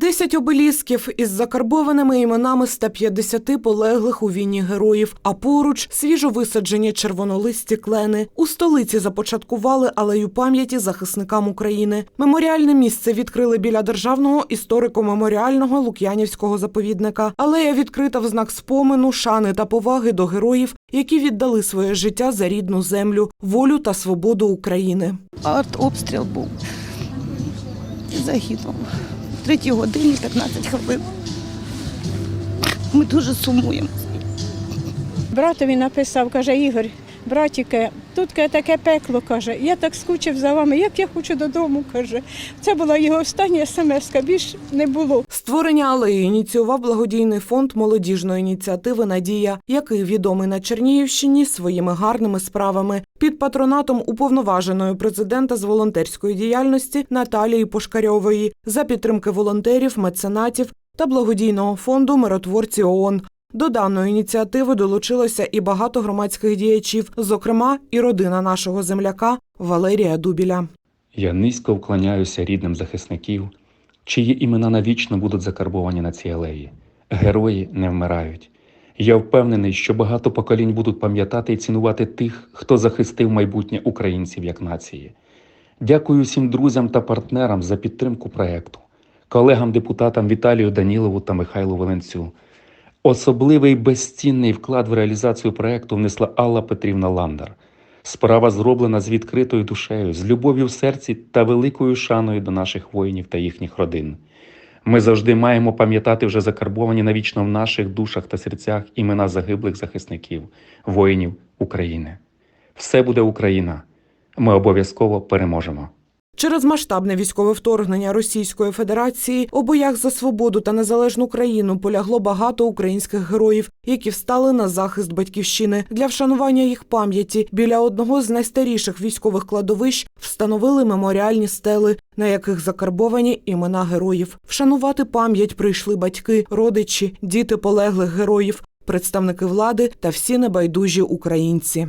Десять обелісків із закарбованими іменами 150 полеглих у війні героїв, а поруч свіжо висаджені червонолисті клени. У столиці започаткували алею пам'яті захисникам України. Меморіальне місце відкрили біля державного історико-меморіального Лук'янівського заповідника. Алея відкрита в знак спомину, шани та поваги до героїв, які віддали своє життя за рідну землю, волю та свободу України. Артобстріл був. Загинув. Третій годині 15 хвилин. Ми дуже сумуємо. Братові написав, каже, Ігор, братіке, тут таке пекло, каже, я так скучив за вами, як я хочу додому, каже. Це була його остання смс, більш не було. Створення алеї ініціював благодійний фонд молодіжної ініціативи Надія, який відомий на Чернігівщині своїми гарними справами під патронатом уповноваженої президента з волонтерської діяльності Наталії Пошкарьової за підтримки волонтерів, меценатів та благодійного фонду Миротворці ООН. До даної ініціативи долучилося і багато громадських діячів, зокрема і родина нашого земляка Валерія Дубіля. Я низько вклоняюся рідним захисників, чиї імена навічно будуть закарбовані на цій алеї. Герої не вмирають. Я впевнений, що багато поколінь будуть пам'ятати і цінувати тих, хто захистив майбутнє українців як нації. Дякую всім друзям та партнерам за підтримку проекту, колегам-депутатам Віталію Данілову та Михайлу Волинцю. Особливий безцінний вклад в реалізацію проекту внесла Алла Петрівна Ландар. Справа зроблена з відкритою душею, з любов'ю в серці та великою шаною до наших воїнів та їхніх родин. Ми завжди маємо пам'ятати вже закарбовані навічно в наших душах та серцях імена загиблих захисників, воїнів України. Все буде Україна. Ми обов'язково переможемо. Через масштабне військове вторгнення Російської Федерації у боях за свободу та незалежну країну полягло багато українських героїв, які встали на захист батьківщини. Для вшанування їх пам'яті біля одного з найстаріших військових кладовищ встановили меморіальні стели, на яких закарбовані імена героїв. Вшанувати пам'ять прийшли батьки, родичі, діти полеглих героїв, представники влади та всі небайдужі українці.